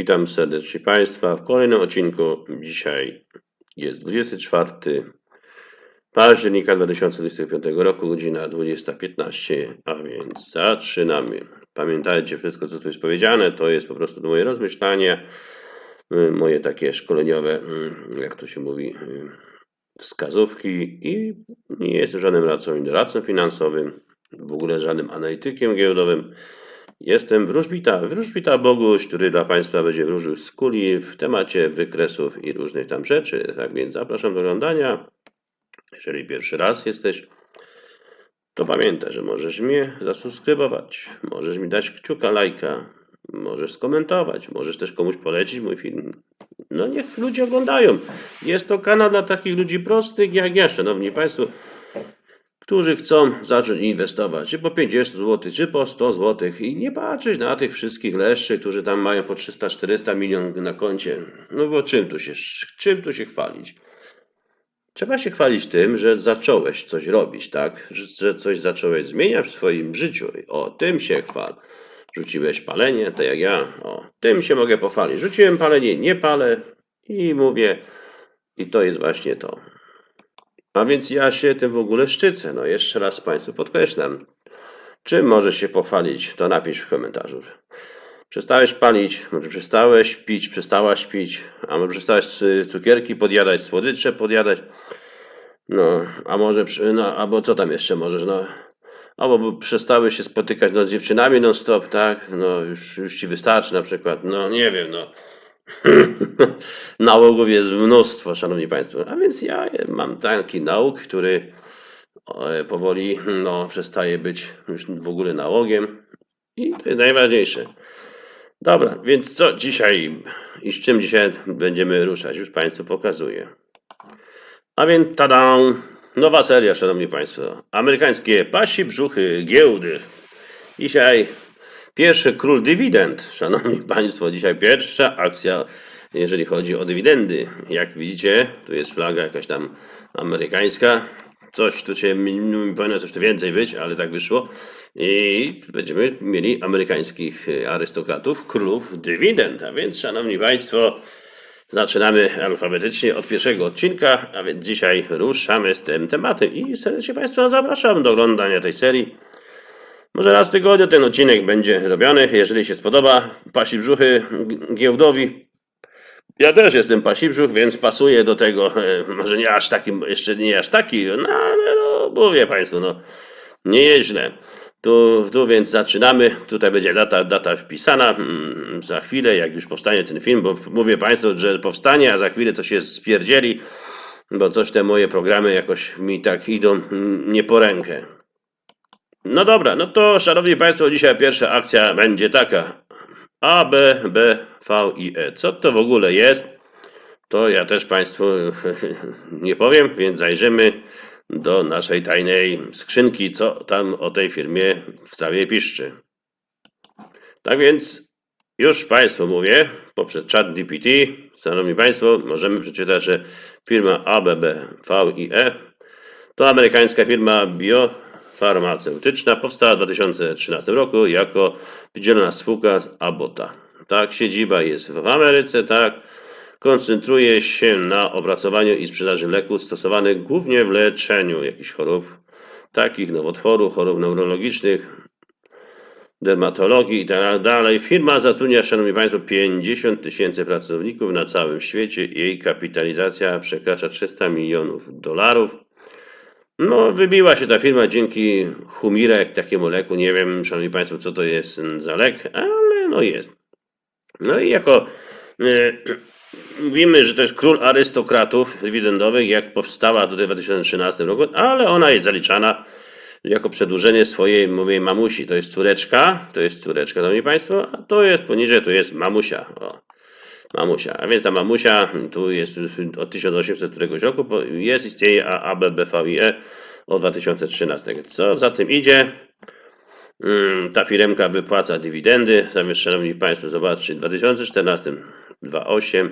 Witam serdecznie Państwa w kolejnym odcinku. Dzisiaj jest 24 października 2025 roku, godzina 20.15, a więc zaczynamy. Pamiętajcie, wszystko co tu jest powiedziane, to jest po prostu moje rozmyślania, y, moje takie szkoleniowe, jak to się mówi, wskazówki i nie jestem żadnym radcą i doradcą finansowym, w ogóle żadnym analitykiem giełdowym. Jestem wróżbita, wróżbita Boguś, który dla Państwa będzie wróżył z kuli w temacie wykresów i różnych tam rzeczy. Tak więc zapraszam do oglądania. Jeżeli pierwszy raz jesteś, to pamiętaj, że możesz mnie zasubskrybować, możesz mi dać kciuka, lajka, możesz skomentować, możesz też komuś polecić mój film. No niech ludzie oglądają. Jest to kanał dla takich ludzi prostych jak ja, szanowni państwo, którzy chcą zacząć inwestować, czy po 50 zł, czy po 100 zł i nie patrzeć na tych wszystkich leszczy, którzy tam mają po 300-400 milionów na koncie. No bo czym tu się, czym tu się chwalić? Trzeba się chwalić tym, że zacząłeś coś robić, tak? Że, coś zacząłeś zmieniać w swoim życiu. O, tym się chwal. Rzuciłeś palenie, tak jak ja. O, tym się mogę pochwalić. Rzuciłem palenie, nie palę i mówię, i to jest właśnie to. A więc ja się tym w ogóle szczycę. No jeszcze raz Państwu podkreślam. Czym możesz się pochwalić, to napisz w komentarzu. Przestałeś palić, może przestałeś pić, przestałaś pić, a może przestałeś cukierki podjadać, słodycze podjadać. No, a może, no, albo co tam jeszcze możesz, no. Albo przestały się spotykać no, z dziewczynami non stop, tak? No, już, już ci wystarczy na przykład, no nie wiem, no. Nałogów jest mnóstwo, szanowni państwo. A więc ja mam taki nauk, który powoli no, przestaje być już w ogóle nałogiem. I to jest najważniejsze. Dobra, więc co dzisiaj i z czym dzisiaj będziemy ruszać? Już Państwu pokazuję. A więc tada! Nowa seria, szanowni państwo. Amerykańskie pasi brzuchy giełdy. Dzisiaj Pierwszy król dywidend, szanowni państwo, dzisiaj pierwsza akcja, jeżeli chodzi o dywidendy. Jak widzicie, tu jest flaga jakaś tam amerykańska. Coś tu się, powinno coś tu więcej być, ale tak wyszło. I będziemy mieli amerykańskich arystokratów, królów dywidend. A więc, szanowni państwo, zaczynamy alfabetycznie od pierwszego odcinka, a więc dzisiaj ruszamy z tym tematem i serdecznie Państwa zapraszam do oglądania tej serii. Może raz w tygodniu ten odcinek będzie robiony, jeżeli się spodoba. Pasi brzuchy giełdowi. Ja też jestem pasi brzuch, więc pasuję do tego. E, może nie aż taki, jeszcze nie aż taki, no ale no, mówię Państwu, no nie jest źle. Tu, tu więc zaczynamy. Tutaj będzie data, data wpisana. Mm, za chwilę, jak już powstanie ten film, bo mówię Państwu, że powstanie, a za chwilę to się spierdzieli, bo coś te moje programy jakoś mi tak idą mm, nie po rękę. No dobra, no to szanowni państwo, dzisiaj pierwsza akcja będzie taka. A, B, B, V i E. Co to w ogóle jest? To ja też państwu nie powiem, więc zajrzymy do naszej tajnej skrzynki, co tam o tej firmie w sprawie piszczy. Tak więc już Państwu mówię, poprzez chat DPT, Szanowni Państwo, możemy przeczytać, że firma ABB VIE to amerykańska firma bio farmaceutyczna powstała w 2013 roku jako wydzielona spółka z Abota. Tak, siedziba jest w Ameryce, tak. Koncentruje się na opracowaniu i sprzedaży leków stosowanych głównie w leczeniu jakichś chorób, takich nowotworów, chorób neurologicznych, dermatologii i tak dalej. Firma zatrudnia, szanowni państwo, 50 tysięcy pracowników na całym świecie. Jej kapitalizacja przekracza 300 milionów dolarów. No, wybiła się ta firma dzięki Humirek, takiemu leku. Nie wiem, szanowni państwo, co to jest za lek, ale no jest. No i jako e, mówimy, że to jest król arystokratów dywidendowych, jak powstała tutaj w 2013 roku, ale ona jest zaliczana jako przedłużenie swojej, mówię, mamusi. To jest córeczka, to jest córeczka, szanowni państwo, a to jest poniżej, to jest mamusia. O mamusia. A więc ta mamusia tu jest od 1800 któregoś roku, jest, istnieje ABBVIE od 2013. Co za tym idzie? Mm, ta firmka wypłaca dywidendy. Zamiast, szanowni państwo, zobaczcie, w 2014 2,8,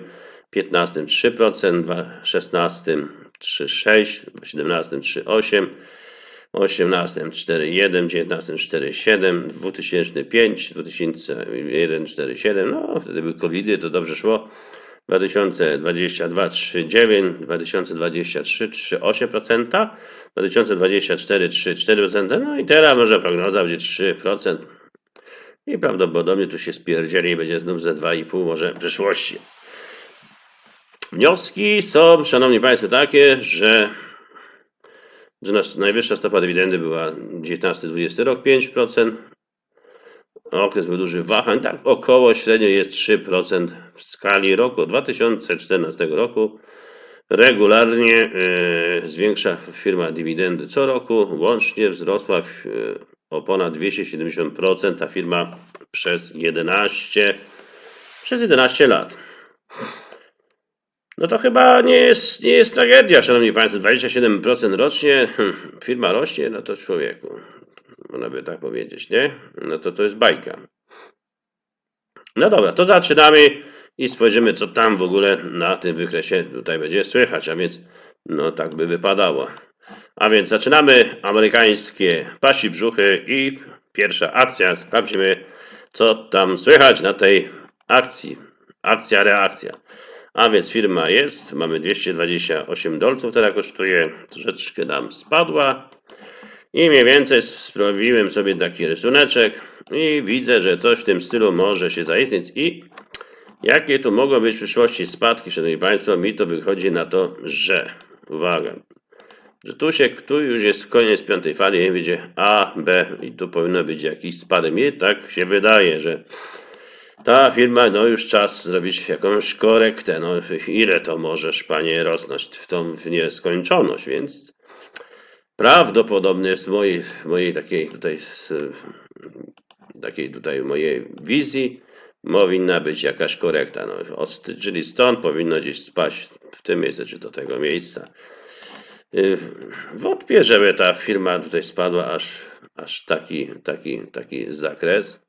15 3%, 16 3,6, 17 3,8, 18 4,1, 19 4,7, 2005, 2001 4,7, no wtedy były covidy, to dobrze szło. 2022 3,9, 2023 3,8%, 2024 3,4%, no i teraz może prognoza będzie 3%. I prawdopodobnie tu się spierdzieli i będzie znów ze 2,5 może w przyszłości. Wnioski są, szanowni państwo, takie, że, że nasz, najwyższa stopa dywidendy była 19-20 rok 5%. Okres był duży wahań, tak około średnio jest 3% w skali roku. Od 2014 roku regularnie e, zwiększa firma dywidendy co roku. Łącznie wzrosła w, e, o ponad 270% ta firma przez 11, przez 11 lat. No to chyba nie jest, nie jest tragedia, szanowni państwo. 27% rocznie, hmm, firma rośnie, no to człowieku, można by tak powiedzieć, nie? No to to jest bajka. No dobra, to zaczynamy i spojrzymy, co tam w ogóle na tym wykresie tutaj będzie słychać, a więc no tak by wypadało. A więc zaczynamy amerykańskie pasi brzuchy i pierwsza akcja. Sprawdźmy, co tam słychać na tej akcji. Akcja, reakcja. A więc firma jest, mamy 228 dolców, teraz kosztuje, troszeczkę nam spadła. I mniej więcej sprawdziłem sobie taki rysuneczek i widzę, że coś w tym stylu może się zaistnieć i jakie tu mogą być w przyszłości spadki, szanowni państwo, mi to wychodzi na to, że, uwaga, że tu się, tu już jest koniec piątej fali, będzie A, B i tu powinno być jakiś spadek. Mi tak się wydaje, że ta firma, no już czas zrobić jakąś korektę. No ile to możesz, panie, rosnąć w tą w nieskończoność, więc prawdopodobnie z mojej, mojej takiej tutaj, z, takiej tutaj mojej wizji powinna być jakaś korekta. No, od, czyli stąd powinno gdzieś spaść w tym miejscu, czy do tego miejsca. Y, Wątpię, żeby ta firma tutaj spadła aż, aż taki, taki, taki zakres.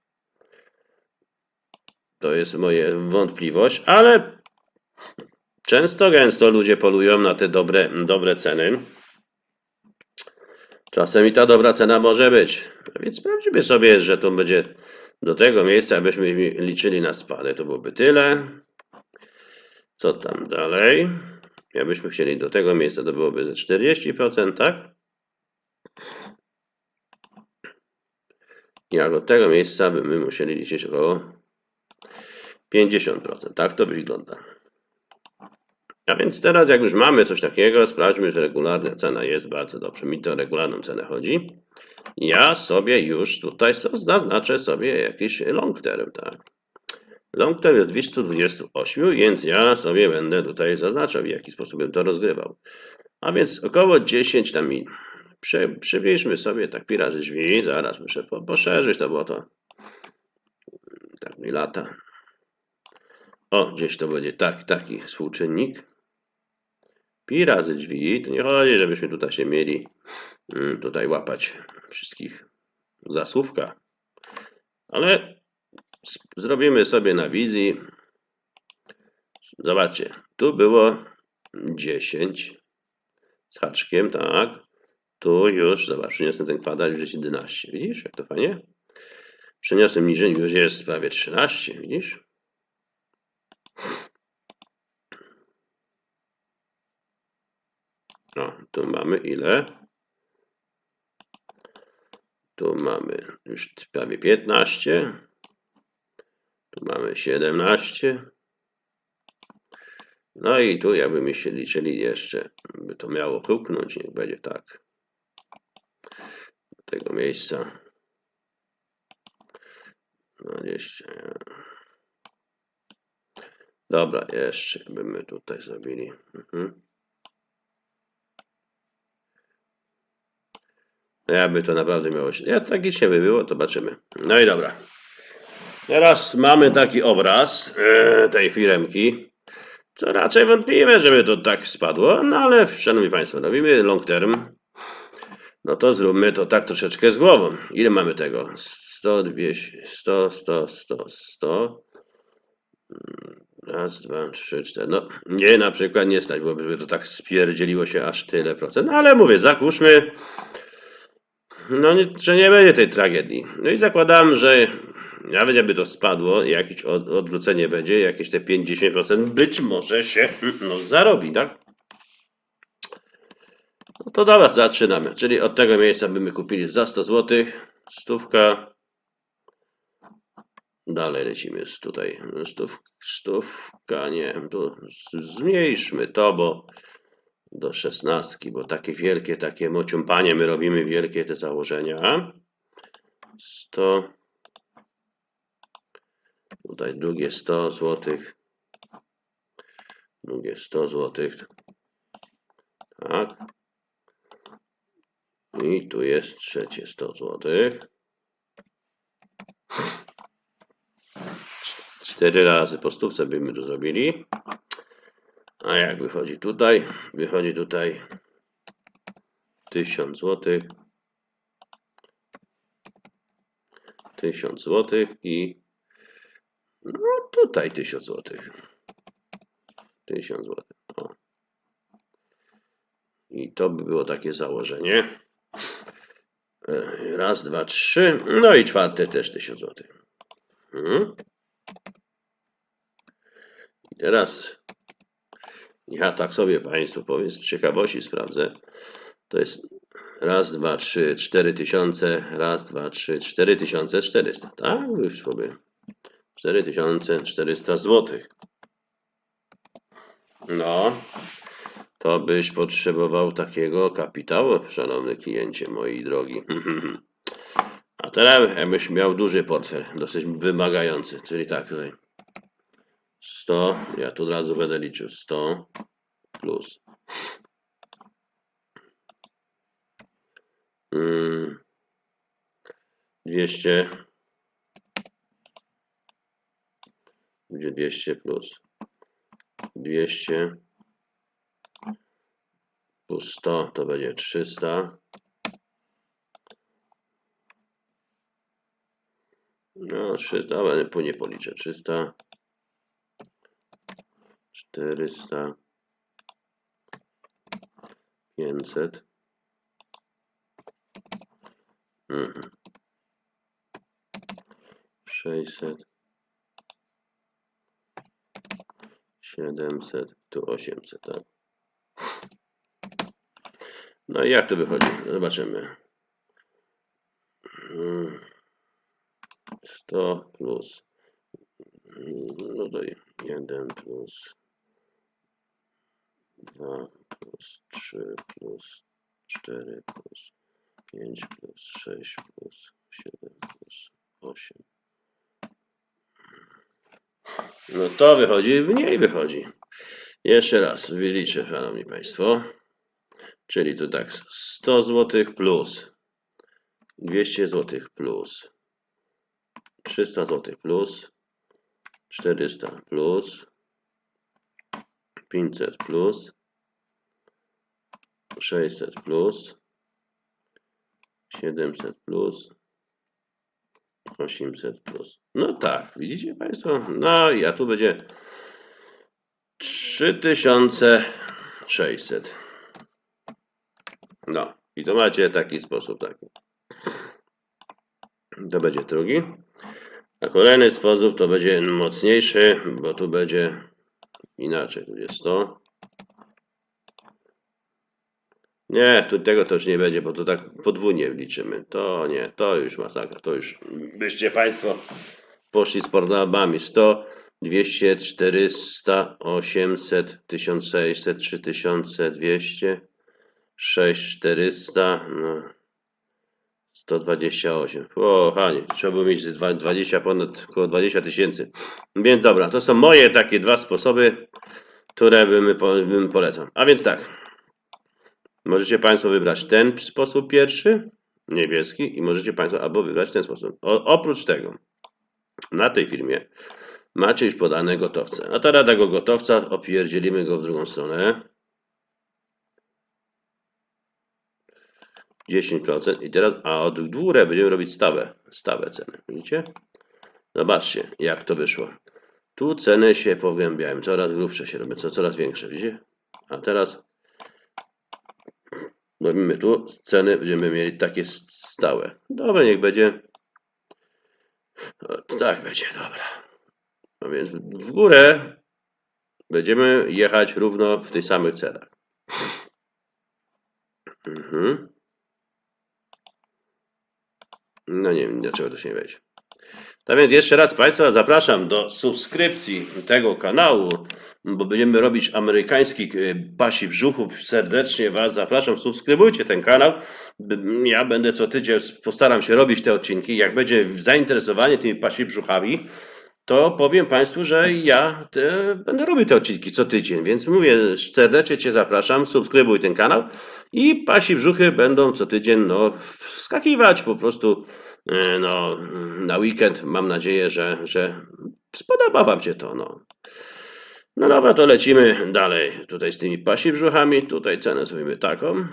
To jest moja wątpliwość, ale często, gęsto ludzie polują na te dobre, dobre ceny. Czasem i ta dobra cena może być. Więc sprawdzimy sobie, że to będzie do tego miejsca, abyśmy liczyli na spadek. To byłoby tyle. Co tam dalej? Jakbyśmy chcieli do tego miejsca, to byłoby ze 40%, tak? Jak od tego miejsca by my musieli liczyć około 50%. Tak to wygląda. A więc teraz, jak już mamy coś takiego, sprawdźmy, że regularna cena jest bardzo dobrze. Mi to regularną cenę chodzi. Ja sobie już tutaj zaznaczę sobie jakiś long term, tak. Long term jest 228, więc ja sobie będę tutaj zaznaczał, w jaki sposób bym to rozgrywał. A więc około 10 tam min. Przy, przybliżmy sobie tak pi razy drzwi, zaraz muszę po, poszerzyć to, bo to tak mi lata. O, gdzieś to będzie tak, taki współczynnik. Pi razy drzwi, to nie chodzi, żebyśmy tutaj się mieli mm, tutaj łapać wszystkich za słówka. Ale zrobimy sobie na wizji. Zobaczcie, tu było 10 z haczkiem, tak. Tu już, zobacz, przyniosłem ten kwadrat, już jest 11. Widzisz, jak to fajnie? Przeniosłem niżej, już jest prawie 13, widzisz? O, tu mamy ile? Tu mamy już prawie 15. Tu mamy 17. No i tu jakbyśmy się liczyli jeszcze, by to miało huknąć, niech będzie tak. Do tego miejsca. 20. Dobra, jeszcze by my tutaj zrobili. Mhm. Jakby to naprawdę miało się. Ja tragicznie by było, to zobaczymy. No i dobra. Teraz mamy taki obraz e, tej firemki. Co raczej wątpliwe, żeby to tak spadło, no ale szanowni Państwo, robimy long term. No to zróbmy to tak troszeczkę z głową. Ile mamy tego? 100, 200, 100, 100, 100, 100. Raz, dwa, trzy, cztery. No, nie, na przykład nie stać byłoby, żeby to tak spierdzieliło się aż tyle procent. No, ale mówię, zakłóżmy no, że nie będzie tej tragedii. No i zakładam, że nawet jakby to spadło, jakieś od, odwrócenie będzie, jakieś te 50% być może się no, zarobi, tak? No to dobra, zaczynamy. Czyli od tego miejsca byśmy kupili za 100 zł, stówka. Dalej lecimy z tutaj. Stów, stówka, nie, tu zmniejszmy to, bo do szesnastki, bo takie wielkie, takie mociąpanie my robimy, wielkie te założenia. 100. Tutaj drugie 100 złotych. Drugie 100 złotych. Tak. I tu jest trzecie 100 złotych. Cztery razy po stówce byśmy tu zrobili. A jak wychodzi tutaj? Wychodzi tutaj 1000 złotych. 1000 złotych i no tutaj 1000 złotych. 1000 złotych. O. I to by było takie założenie. E, Raz, dwa, trzy. No i czwarte też 1000 złotych. Mhm. I teraz ja tak sobie Państwu powiem, z ciekawości sprawdzę. To jest raz, dwa, trzy, cztery tysiące, raz, dwa, trzy, cztery tysiące czterysta. Tak. Cztery tysiące czterysta złotych. No, to byś potrzebował takiego kapitału, szanowny kliencie, moi drogi. A teraz jakbyś miał duży portfel, dosyć wymagający, czyli tak tutaj. 100, ja tu od razu będę liczył 100 plus. Mm, 200 będzie 200 plus 200 plus 100 to będzie 300 no 300, ale po nie policzę 300 400 500 mhm. 600 700 tu 800 tak. No i jak to wychodzi? Zobaczymy. Mm. 100 plus. No to 1 plus 2 plus 3 plus 4 plus 5 plus 6 plus 7 plus 8. No to wychodzi, mniej wychodzi. Jeszcze raz wyliczę, szanowni państwo. Czyli tu tak 100 zł plus 200 zł plus 300 zł plus 400 plus 500 plus 600 plus 700 plus 800 plus. No tak, widzicie Państwo? No i a tu będzie 3600. No i to macie taki sposób taki. To będzie drugi. A kolejny sposób to będzie mocniejszy, bo tu będzie inaczej. Tu jest 100. Nie, tu tego to już nie będzie, bo to tak podwójnie liczymy. To nie, to już masakra, to już byście Państwo poszli z pornabami. 100, 200, 400, 800, 1600, 3200, 6, 400, no 128. O, Hani, trzeba było mieć dwa- 20, ponad około 20 tysięcy. Więc dobra, to są moje takie dwa sposoby, które bym, bym polecał. A więc tak. Możecie Państwo wybrać ten sposób pierwszy, niebieski, i możecie Państwo albo wybrać ten sposób. O, oprócz tego, na tej filmie macie już podane gotowce. A teraz tego gotowca opierdzielimy go w drugą stronę. 10% i teraz, a od górę będziemy robić stawę, stawę ceny, widzicie? Zobaczcie, jak to wyszło. Tu ceny się pogłębiają, coraz grubsze się robią, co, coraz większe, widzicie? A teraz Robimy tu ceny, będziemy mieli takie stałe. Dobra, niech będzie. Tak będzie, dobra. A więc w górę będziemy jechać równo w tych samych cenach. Mhm. No nie wiem, dlaczego to się nie wejdzie. Tak więc jeszcze raz Państwa zapraszam do subskrypcji tego kanału, bo będziemy robić amerykańskich y, pasi brzuchów. Serdecznie Was zapraszam, subskrybujcie ten kanał. Ja będę co tydzień, postaram się robić te odcinki. Jak będzie zainteresowanie tymi pasi brzuchami, to powiem Państwu, że ja te, będę robił te odcinki co tydzień, więc mówię, serdecznie Cię zapraszam, subskrybuj ten kanał i pasi brzuchy będą co tydzień no, wskakiwać po prostu e, no, na weekend. Mam nadzieję, że, że spodoba Wam się to. No. no dobra, to lecimy dalej tutaj z tymi pasi brzuchami. Tutaj cenę zrobimy taką.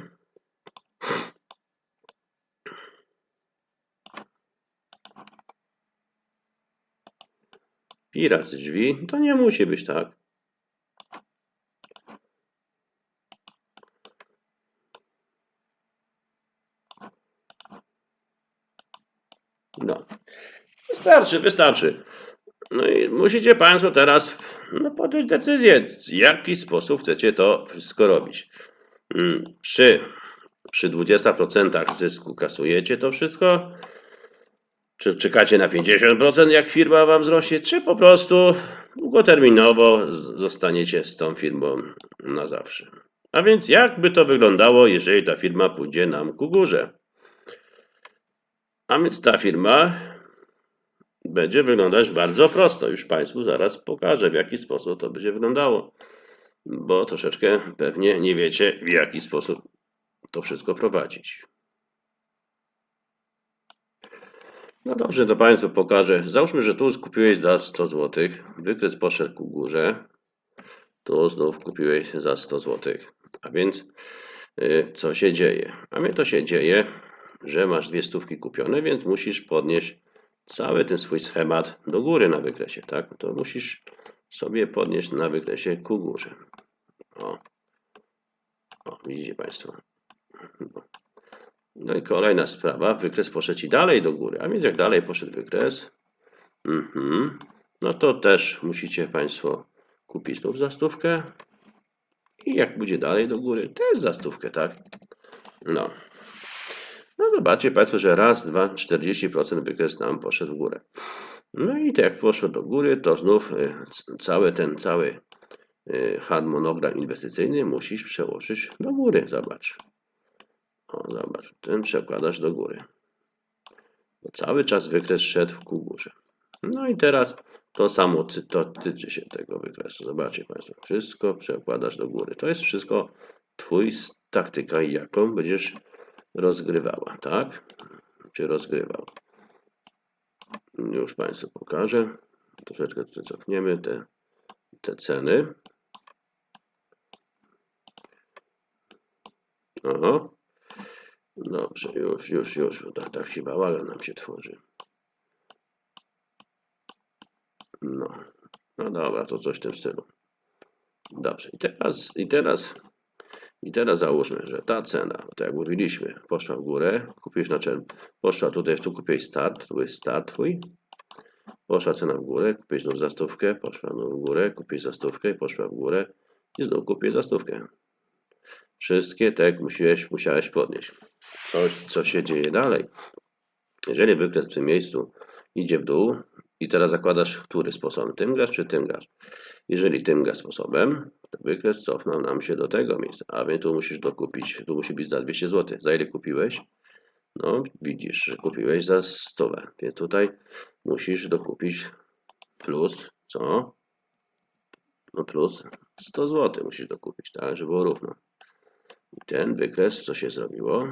Pi razy drzwi, to nie musi być tak. No. Wystarczy, wystarczy. No i musicie Państwo teraz no, podjąć decyzję, w jaki sposób chcecie to wszystko robić. Mm, Przy, przy 20% zysku kasujecie to wszystko, czy czekacie na 50% jak firma wam wzrośnie, czy po prostu długoterminowo zostaniecie z tą firmą na zawsze. A więc jak by to wyglądało, jeżeli ta firma pójdzie nam ku górze? A więc ta firma będzie wyglądać bardzo prosto. Już Państwu zaraz pokażę, w jaki sposób to będzie wyglądało. Bo troszeczkę pewnie nie wiecie, w jaki sposób to wszystko prowadzić. No dobrze, to Państwu pokażę. Załóżmy, że tu kupiłeś za 100 zł. Wykres poszedł ku górze. Tu znów kupiłeś za 100 zł. A więc y, co się dzieje? A więc to się dzieje, że masz dwie stówki kupione, więc musisz podnieść cały ten swój schemat do góry na wykresie, tak? To musisz sobie podnieść na wykresie ku górze. O, o widzicie Państwo. No i kolejna sprawa, wykres poszedł ci dalej do góry, a więc jak dalej poszedł wykres, mhm, no to też musicie Państwo kupić znów za stówkę i jak będzie dalej do góry, też za stówkę, tak? No. No zobaczcie Państwo, że raz, dwa, 40% wykres nam poszedł w górę. No i to jak poszło do góry, to znów y, cały ten cały y, harmonogram inwestycyjny musisz przełożyć do góry. Zobacz. O, zobacz, ten przekładasz do góry. Bo cały czas wykres szedł ku górze. No i teraz to samo to tyczy się tego wykresu. Zobaczcie Państwo, wszystko przekładasz do góry. To jest wszystko Twój taktyka, jaką będziesz rozgrywała, tak? Czy rozgrywał. Już Państwu pokażę. Troszeczkę tutaj cofniemy te, te ceny. Aha. Dobrze, już, już, już. bo Tak, tak się bałagan nam się tworzy. No. No dobra, to coś w tym stylu. Dobrze. I teraz, i teraz, i teraz załóżmy, że ta cena, tak jak mówiliśmy, poszła w górę, kupiłeś na czerw, poszła tutaj, tu kupiłeś start, tu jest start twój, poszła cena w górę, kupiłeś znów za stówkę, poszła znów w górę, kupiłeś za stówkę, poszła w górę i znów kupiłeś za stówkę. Wszystkie te jak musiałeś, musiałeś podnieść. Co, co się dzieje dalej? Jeżeli wykres w tym miejscu idzie w dół i teraz zakładasz, który sposobem, tym grasz czy tym grasz. Jeżeli tym grasz sposobem, to wykres cofnął nam się do tego miejsca, a więc tu musisz dokupić, tu musi być za 200 zł. Za ile kupiłeś? No, widzisz, że kupiłeś za 100, więc tutaj musisz dokupić plus, co? No plus 100 zł musisz dokupić, tak, żeby było równo. I ten wykres, co się zrobiło?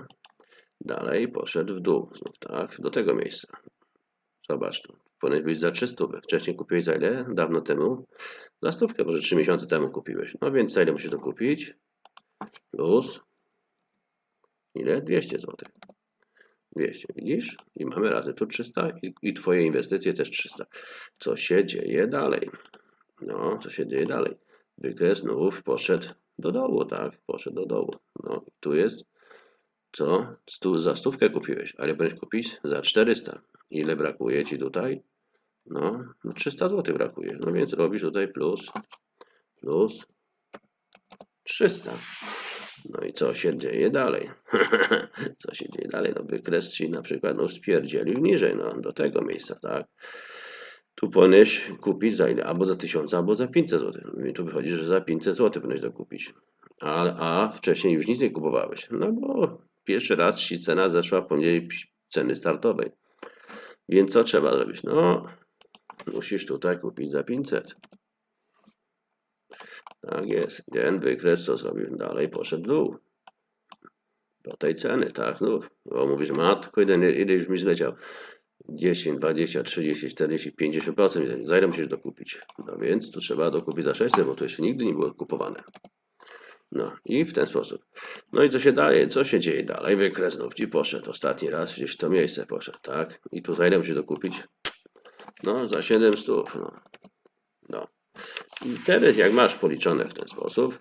Dalej poszedł w dół, znów tak, do tego miejsca. Zobacz tu, powinien być za 300. Wcześniej kupiłeś za ile? Dawno temu? Za stówkę, może 3 miesiące temu kupiłeś. No więc za ile musisz to kupić? Plus ile? 200 zł. 200, widzisz? I mamy razy tu 300 i, i Twoje inwestycje też 300. Co się dzieje dalej? No, co się dzieje dalej? Wykres znów poszedł do dołu, tak? Poszedł do dołu. No, tu jest Co? Stu, za stówkę kupiłeś, ale będziesz kupić za 400. Ile brakuje ci tutaj? No, no 300 zł brakuje. No więc robisz tutaj plus, plus 300. No i co się dzieje dalej? co się dzieje dalej? No wykres ci na przykład no spierdzielił niżej, no do tego miejsca, tak? Tu powinieneś kupić za ile? Albo za 1000, albo za 500 zł. No i tu wychodzi, że za 500 zł powinieneś dokupić. A, a wcześniej już nic nie kupowałeś. No bo pierwszy raz ci cena zeszła poniżej ceny startowej. Więc co trzeba zrobić? No, musisz tutaj kupić za 500. Tak jest. Ten wykres co zrobił? Dalej poszedł w dół. Do tej ceny, tak, znów. Bo mówisz, matko, ile, ile już mi zleciał? 10, 20, 30, 40, 50%. Za musisz dokupić? No więc tu trzeba dokupić za 600, bo to jeszcze nigdy nie było kupowane. No i w ten sposób. No i co się daje? Co się dzieje dalej? Wykres znów ci poszedł. Ostatni raz gdzieś w to miejsce poszedł, tak? I tu za ile musisz dokupić? No, za 700. No. no. I teraz jak masz policzone w ten sposób,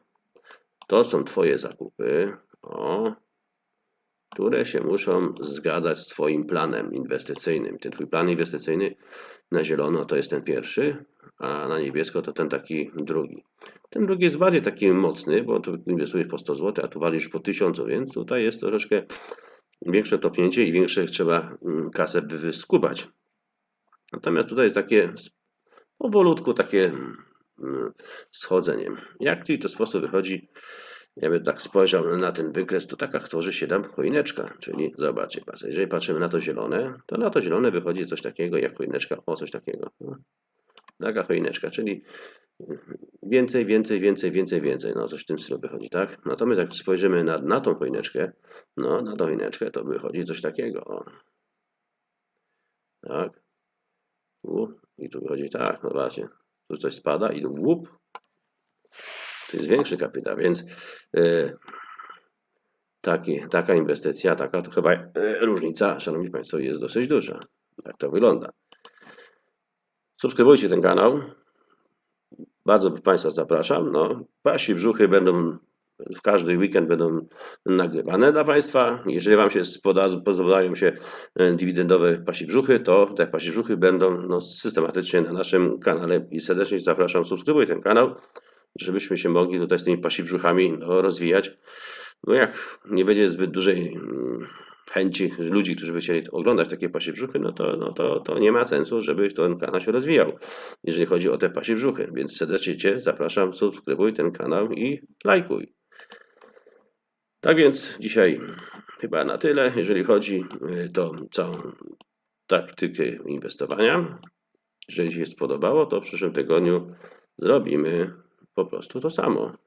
to są twoje zakupy, o, które się muszą zgadzać z twoim planem inwestycyjnym. Ten twój plan inwestycyjny na zielono to jest ten pierwszy, a na niebiesko to ten taki drugi. Ten drugi jest bardziej taki mocny, bo tu inwestujesz po 100 zł, a tu walisz po 1000, więc tutaj jest troszeczkę większe topnięcie i większe trzeba mm, kasę wyskubać. Natomiast tutaj jest takie powolutku takie mm, schodzenie. Jak ci to sposób wychodzi, ja bym tak spojrzał na ten wykres, to taka tworzy się tam choineczka, czyli zobaczcie, patrzcie, jeżeli patrzymy na to zielone, to na to zielone wychodzi coś takiego jak choineczka, o coś takiego. No. Taka choineczka, czyli więcej, więcej, więcej, więcej, więcej, no coś w tym stylu wychodzi, tak? Natomiast jak spojrzymy na, na tą choineczkę, no na tą choineczkę to wychodzi coś takiego, o. Tak? Tu i tu wychodzi tak, no właśnie. Tu coś spada i łup. To jest większy kapitał, więc yy, taki, taka inwestycja, taka to chyba yy, różnica, szanowni państwo, jest dosyć duża. Jak to wygląda. Subskrybujcie ten kanał. Bardzo Państwa zapraszam. No, pasi brzuchy będą w każdy weekend będą nagrywane dla Państwa. Jeżeli Wam się spoda, się e, dywidendowe pasi brzuchy, to te pasi brzuchy będą no, systematycznie na naszym kanale i serdecznie zapraszam, subskrybuj ten kanał, żebyśmy się mogli tutaj z tymi pasi brzuchami no, rozwijać. No jak nie będzie zbyt dużej mm, chęci ludzi, którzy by chcieli oglądać takie pasie brzuchy, no to, no to, to nie ma sensu, żeby ten kanał się rozwijał, jeżeli chodzi o te pasie brzuchy. Więc serdecznie Cię zapraszam, subskrybuj ten kanał i lajkuj. Tak więc dzisiaj chyba na tyle, jeżeli chodzi o całą taktykę inwestowania. Jeżeli Ci się spodobało, to w przyszłym tygodniu zrobimy po prostu to samo.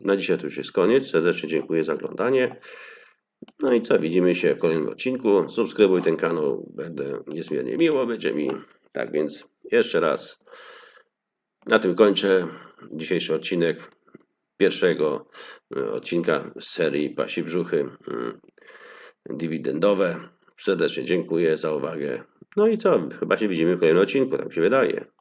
Na dzisiaj to już jest koniec. Serdecznie dziękuję za oglądanie. No i co, widzimy się w kolejnym odcinku. Subskrybuj ten kanał, będę niezmiernie miło, będzie mi. Tak więc jeszcze raz na tym kończę dzisiejszy odcinek pierwszego e, odcinka z serii Pasi Brzuchy mm, dywidendowe. Serdecznie dziękuję za uwagę. No i co, chyba się widzimy w kolejnym odcinku, tak mi się wydaje.